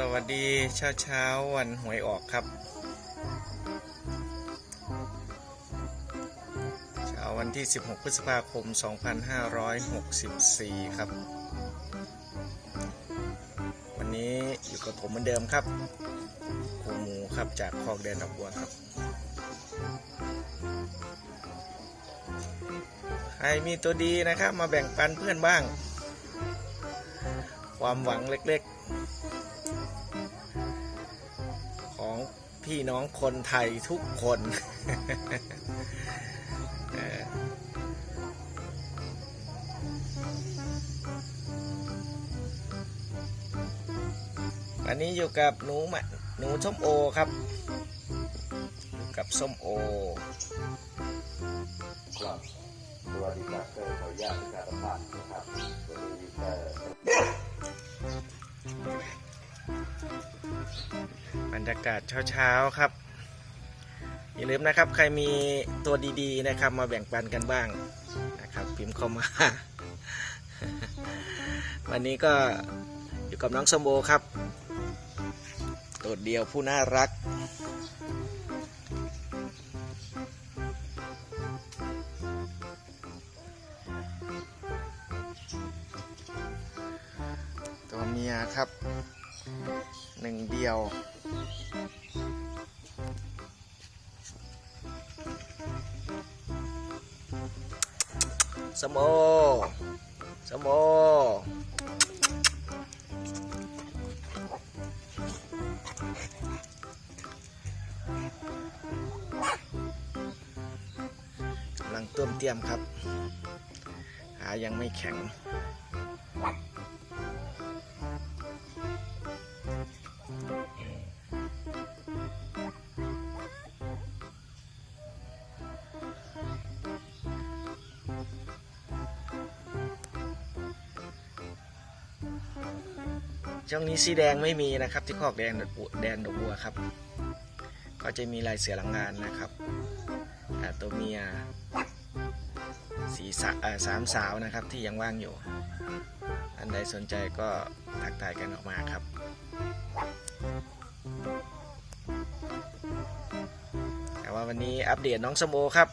สวัสดีเช้าเช้าวันหวยออกครับ เช้าวันที่ 16 พฤษภาคม 2564 ครับ วันนี้อยู่กับผมเหมือนเดิมครับครูหมูครับจากคอกแดนดอกบัวครับ ใครมีตัวดีนะครับ มาแบ่งปันเพื่อนบ้าง ความหวังเล็กๆ พี่น้องคนไทยทุกคนออวันนี้อยู่กับหนูมะหนูส้มโอครับ กับส้มโอครับสวัสดีครับก็ขออนุญาตประชาสัมพันธ์นะครับวันนี้ รยากาศเช้าๆครับ อย่าลืมนะครับใครมีตัวดีๆนะครับ มาแบ่งปันกันบ้างนะครับ พิมพ์เข้ามา วันนี้ก็อยู่กับน้องสมโบครับโดดเดียวผู้น่ารักตัวเมียครับหนึ่งเดียว สมโอสมโอำลังต้มเตรียมครับ หายังไม่แข็ง ช่วงนี้สีแดงไม่มีนะครับ ที่คอกแดงดกบัวแดนดอกบัวครับ ก็จะมีลายเสือหลังงานนะครับตัวเมียสีสสามสาวนะครับที่ยังว่างอยู่ อันใดสนใจก็ทักทายกันออกมาครับ แต่ว่าวันนี้อัปเดตน้องสมโอครับ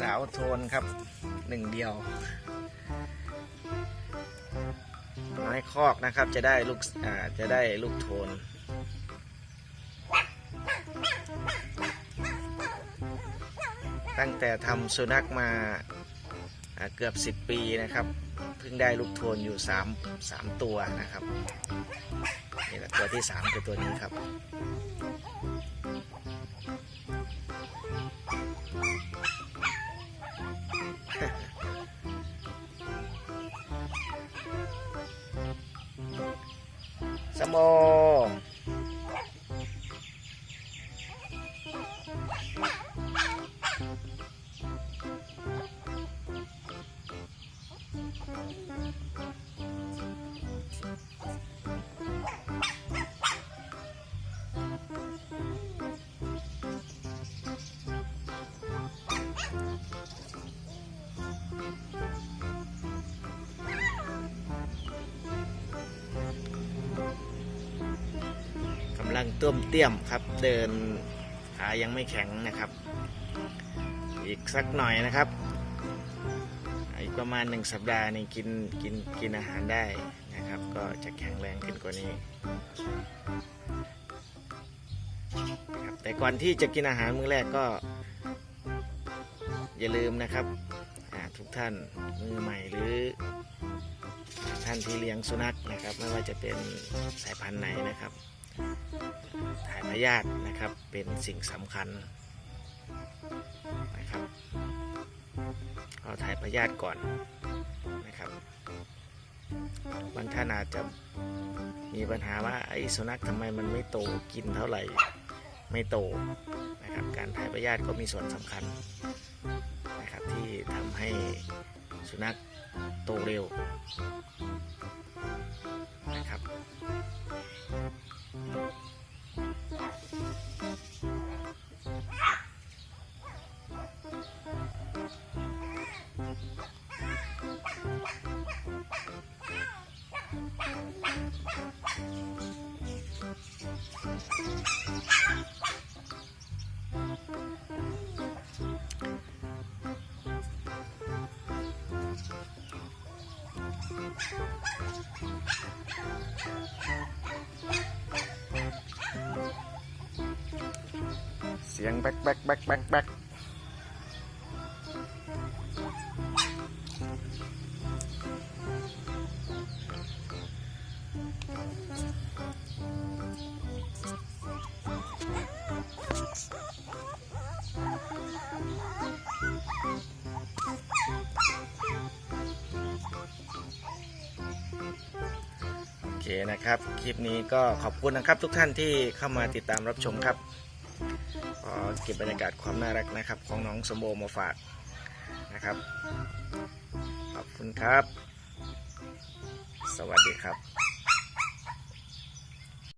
สาวโทนครับหนึ่งเดียว ไม้คอกนะครับจะได้ลูกอ่าจะได้ลูกโทนตั้งแต่ทำสุนัขมาอ่าเกือบ 10 ปีนะครับ เพิ่งได้ลูกโทนอยู่ 3 3 ตัวนะครับ นี่แหละตัวที่ 3 คือตัวนี้ครับ สม ลังต้มเตี้ยมครับ เดินขายังไม่แข็งนะครับ อีกสักหน่อยนะครับอีกประมาณหนึ่งสัปดาห์นี่กินกินกินอาหารได้นะครับ ก็จะแข็งแรงขึ้นกว่านี้ครับแต่ก่อนที่จะกินอาหารมื้อแรกก็ อย่าลืมนะครับทุกท่านมือใหม่หรือท่านที่เลี้ยงสุนัขนะครับ ไม่ว่าจะเป็นสายพันธุ์ไหนนะครับ ถ่ายพยาธินะครับเป็นสิ่งสำคัญนะครับเอาถ่ายพยาธิก่อนนะครับ บางท่านอาจจะมีปัญหาว่าไอ้สุนัขทำไมมันไม่โตกินเท่าไหร่ไม่โตนะครับการถ่ายพยาธิก็มีส่วนสำคัญนะครับที่ทำให้สุนัขโตเร็ว สียงแบกแบกแบกแบกแบกโอเคนะครับ คลิปนี้ก็ขอบคุณนะครับทุกท่านที่เข้ามาติดตามรับชมครับ เก็บบรรยากาศความน่ารักนะครับ ของน้องสมโบมาฝากนะครับ ขอบคุณครับ สวัสดีครับ